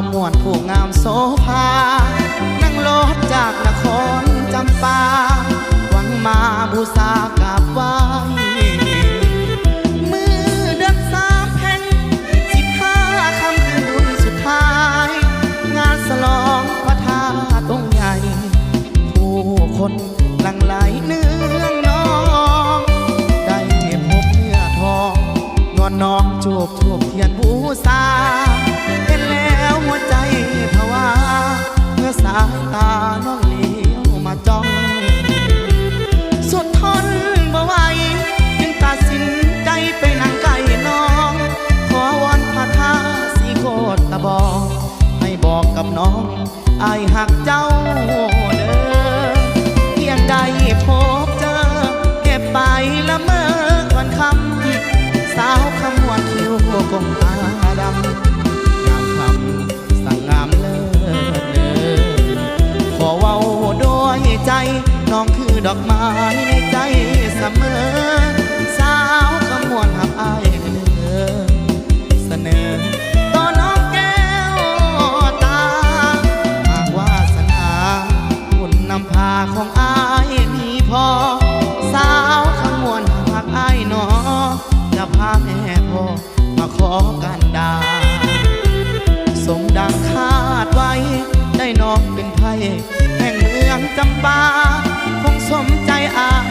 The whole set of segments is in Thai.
ขมวนผู้งามโซภา นั่งรถจากนครจำปา หวังมาบูชากับไหงมือเดือนสาแผ่นสิบห้าคำคืนสุดท้าย งานสลองพระธาตุองใหญ่ ผู้คนหลังไหลเนื้องน้อง ได้พบเนื้อทอง นวน้องจูบทูบเทียนบูชาายตาน้องเลี้ยวมาจ้อง สุดทนบ่ไหวจึงตัดสินใจไปนั่งไกลน้อง ขอวอนพระธาสีโคตรตะบองให้บอกกับน้องไอหักเจ้าเด้อเพียงใดพบ ดอกไม้ในใจเสมอ สาวขมวลหับอายเด้อเสนอต่อน้องแก้วตา หากวาสนาบุญนำพาของอายมีพอ สาวขมวลหักอายหนอจะพาแม่พ่อมาขอกันดา สมดังคาดไว้ได้น้องเป็นไทยแห่งเมืองจำปา คงสมใจอา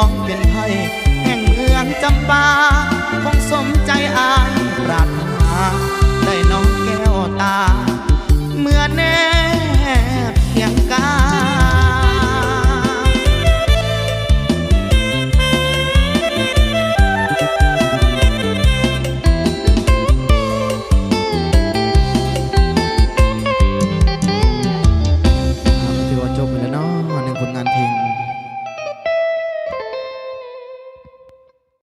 องเป็นไพ่แห่งเมืองจำปา